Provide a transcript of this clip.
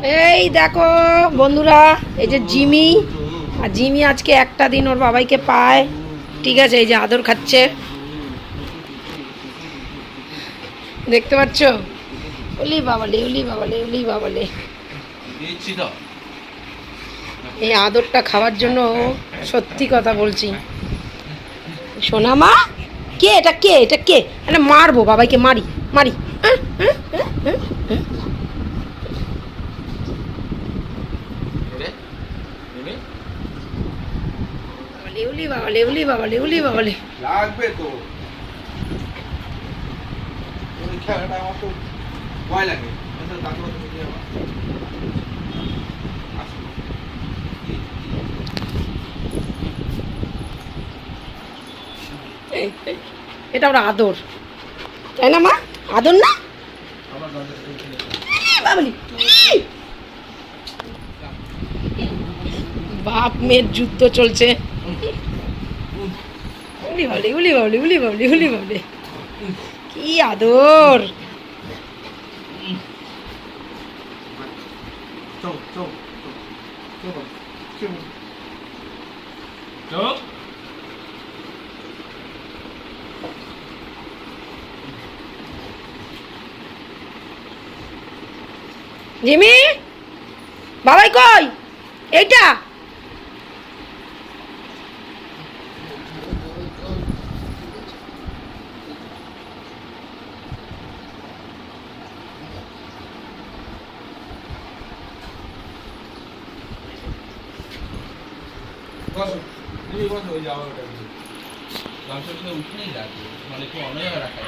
এই দেখো বন্ধুরা এই যে জিমি। আর জিমি আজকে একটা দিন ওর বাবাইকে পায়। ঠিক আছে এই যে আদর খাচ্ছে। দেখতে পাচ্ছ? ওলি বাবালে ওলি বাবালে ওলি বাবালে। এই আদরটা খাওয়ার জন্য সত্যি কথা বলছি। সোনা মা কে এটা কে? এটা কে? এটা মারবো বাবাইকে মারি মারি। আহ, আহ, আহ, আহ, নেবে বাবালে উলি বাবালে উলি বাবালে উলি বাবালে লাগবে তো। পরীক্ষাটা আমার তো ভয় লাগে। আচ্ছা এটা ওর আদর। তাই না মা? আদর না? বাবালি বাপ মেয়ের যুদ্ধ চলছে। উলি বাবলি উলি বাবলি উলি বাবলি উলি বাবলি। কি আদর। জিমি বাবাই কই? এইটা। বসো তুমি বসো ওই যাওয়া ওটা গামছাটা উঠেই রাখবে মানে একটু অনেক রাখা